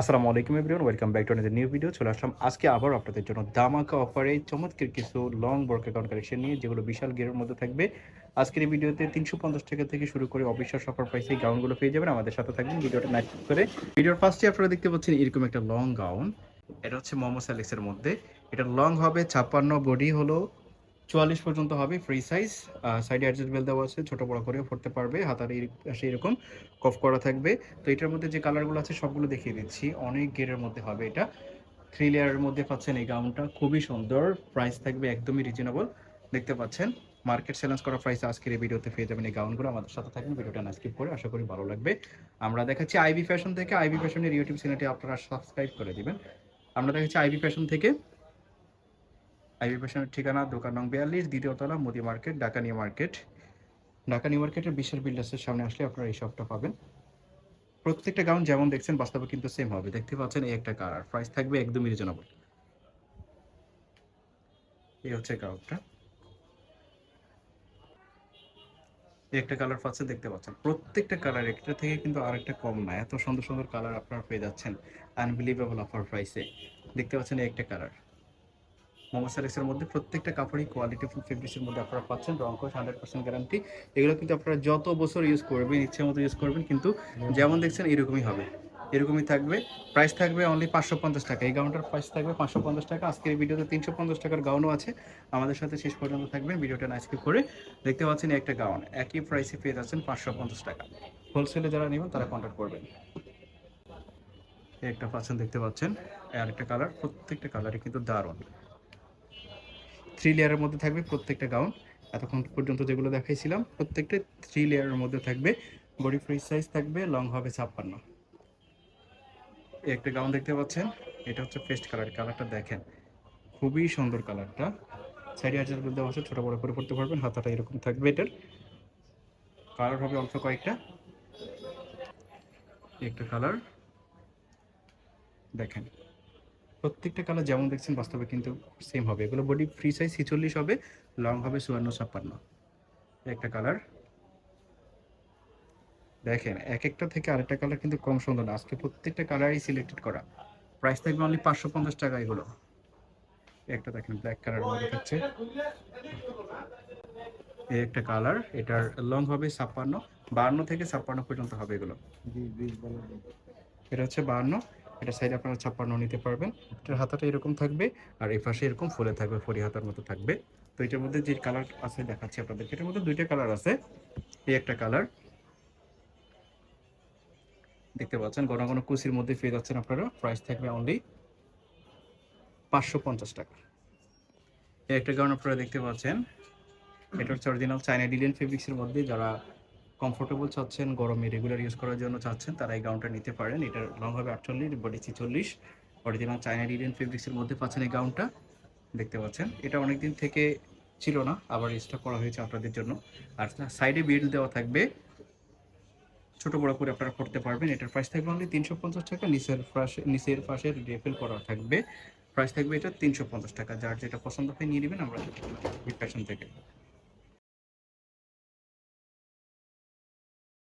আসসালামু আলাইকুম everyone, welcome back to new video চলে আসলাম আজকে আবার আপনাদের জন্য দামাকা অফারে চমৎকার কিছু লং বর্ক অ্যাকাউন্ট কালেকশন নিয়ে, যেগুলো বিশাল গেরের মধ্যে থাকবে। আজকের এই ভিডিওতে তিনশো পঞ্চাশ টাকা থেকে শুরু করে অবিশ্বাস অফার প্রাইসে এই গাউনগুলো পেয়ে যাবেন। আমাদের সাথে থাকবেন ভিডিওটা নাইট করে। ভিডিওর ফার্স্টে আপনারা দেখতে পাচ্ছেন এরকম একটা লং গাউন এটা হচ্ছে মোমো স্যালিক্সের মধ্যে। এটা লং হবে ছাপ্পান্ন বডি হলো চুয়াল্লিশ পর্যন্ত হবে ফ্রি সাইজ সাইডে অ্যাডজাস্টেবল দেওয়া আছে, ছোট বড় করেও পড়তে পারবে, হাতার এই পাশে এরকম কফ করা থাকবে। তো এটার মধ্যে যে কালারগুলো আছে, সবগুলো দেখিয়ে দিচ্ছি। অনেক গেরের মধ্যে হবে এটা। থ্রি লেয়ারের মধ্যে পাচ্ছেন এই গাউনটা খুবই সুন্দর। প্রাইস থাকবে একদমই রিজনেবল দেখতে পাচ্ছেন? মার্কেট চ্যালেঞ্জ করা প্রাইস আজকের এই ভিডিওতে পেয়ে যাবেন এই গাউনগুলো আমাদের সাথে থাকবেন ভিডিওটা না স্কিপ করে, আশা করি ভালো লাগবে। আমরা দেখাচ্ছি আইবি ফ্যাশন থেকে। আইবি ফ্যাশনের ইউটিউব চ্যানেলটি আপনারা সাবস্ক্রাইব করে দিবেন। আমরা দেখাচ্ছি আইবি ফ্যাশন থেকে। আইবি ঠিকানা দোকান নং বিয়াল্লিশ দ্বিতীয়তলা Modi market, Dhaka new market. Dhaka new মার্কেটের বিশাল বিল্ডার্সের সামনে আসলে আপনারা এই শপটা পাবেন। প্রত্যেকটা গাউন যেমন দেখছেন, বাস্তবে কিন্তু সেম হবে। দেখতে পাচ্ছেন এই একটা কালার। প্রাইস থাকবে একদমই রিজনেবল এই হচ্ছে গাউনটা। একটা কালার পাচ্ছেন, দেখতে পাচ্ছেন। প্রত্যেকটা কালার একটা থেকে কিন্তু আরেকটা কম না। এত সুন্দর সুন্দর কালার আপনারা পেয়ে যাচ্ছেন। আনবিলিভেবল অফার প্রাইসে দেখতে পাচ্ছেন একটা কালার। মোমো সারিক্সের মধ্যে প্রত্যেকটা কাপড়ই কোয়ালিটি ফুল ফেব্রিক্সের মধ্যে আপনারা পাচ্ছেন। রং হান্ড্রেড পার্সেন্ট গ্যারান্টি এগুলো কিন্তু আপনারা যত বছর ইউজ করবেন ইচ্ছে মতো ইউজ করবেন, কিন্তু যেমন দেখছেন এরকমই হবে। এরকমই থাকবে। প্রাইস থাকবে অনলি পাঁচশো পঞ্চাশ টাকা। এই গাউনটার প্রাইস থাকবে পাঁচশো পঞ্চাশ টাকা। আজকের ভিডিওতে তিনশো পঞ্চাশ টাকার গাউনও আছে। আমাদের সাথে শেষ পর্যন্ত থাকবেন ভিডিওটা স্কিপ করে দেখতে পাচ্ছেন একটা গাউন একই প্রাইসে পেয়ে যাচ্ছেন পাঁচশো পঞ্চাশ টাকা। হোলসেলে যারা নেবেন, তারা কন্ট্যাক্ট করবেন। একটা পাচ্ছেন দেখতে পাচ্ছেন। আর একটা কালার প্রত্যেকটা কালারই কিন্তু দারুণ। থ্রি লেয়ারের মধ্যে থাকবে প্রত্যেকটা গাউন এতক্ষণ পর্যন্ত যেগুলো দেখাইছিলাম, প্রত্যেকটা থ্রি লেয়ারের মধ্যে থাকবে। বডি ফ্রি সাইজ থাকবে লং হবে ছাপ্পান্ন। একটা গাউন দেখতে পাচ্ছেন, এটা হচ্ছে পেস্ট কালার কালারটা দেখেন। খুবই সুন্দর কালারটা সাইডে হাজার দেওয়া আছে ছোটো বড়ো করে পড়তে পারবেন, হাতাটা এরকম থাকবে এটার। কালার হবে অল্প কয়েকটা। একটা কালার দেখেন প্রত্যেকটা কালার যেমন দেখছেন বাস্তবে কিন্তু সেম হবে। এগুলো বডি ফ্রি সাইজ ছিচল্লিশ হবে লং হবে চুয়ান্ন, ছাপ্পান্ন। একটা কালার দেখেন এক একটা থেকে আরেকটা কালার কিন্তু কম সুন্দর না। আজকে প্রত্যেকটা কালারই সিলেক্টেড করা। প্রাইস থাকবে অনলি পাঁচশো পঞ্চাশ টাকা এগুলো একটা দেখেন ব্ল্যাক কালারের মধ্যে থাকছে। এই একটা কালার এটার লং হবে ছাপ্পান্ন। বাহান্ন থেকে ছাপ্পান্ন পর্যন্ত হবে এগুলো। এটা হচ্ছে বাহান্ন এটা সাইডে আপনারা ছাপ্পান্ন নিতে পারবেন। এটার হাতাটা এরকম থাকবে আর এই পাশে এরকম ফুলে থাকবে ফরি হাতার মতো থাকবে। তো এটার মধ্যে যে কালার আছে দেখাচ্ছি আপনাদের এটার মধ্যে দুইটা কালার আছে। এই একটা কালার দেখতে পাচ্ছেন, ঘন ঘন কুচির মধ্যে পেয়ে যাচ্ছেন আপনারা। প্রাইস থাকবে অনলি পাঁচশো পঞ্চাশ টাকা। এই একটা কারণ আপনারা দেখতে পাচ্ছেন। এটা হচ্ছে অরিজিনাল চাইনা ডিলিয়ান ফেব্রিক্সের মধ্যে যারা কমফোর্টেবল চাচ্ছেন, গরমে রেগুলার ইউজ করার জন্য চাচ্ছেন, তারা এই গাউনটা নিতে পারেন। এটার লং হবে আটচল্লিশ বডি ছিচল্লিশ। অরিজিনাল চাইনা ডিলিয়ান ফেব্রিক্সের মধ্যে পাচ্ছেন এই গাউনটা দেখতে পাচ্ছেন। এটা অনেক দিন থেকে ছিল না, আবার স্টক করা হয়েছে আপনাদের জন্য। আর সাইডে বিল দেওয়া থাকবে। ছোট বড় করে আপনারা করতে পারবেন। এটার প্রাইস থাকবে অনলি তিনশো পঞ্চাশ টাকা। নিচের পাশে নিচের পাশে রেফেল করা থাকবে। প্রাইস থাকবে এটা তিনশো পঞ্চাশ টাকা। যার যেটা পছন্দ হয় নিয়ে নেবেন, আমরা থেকে।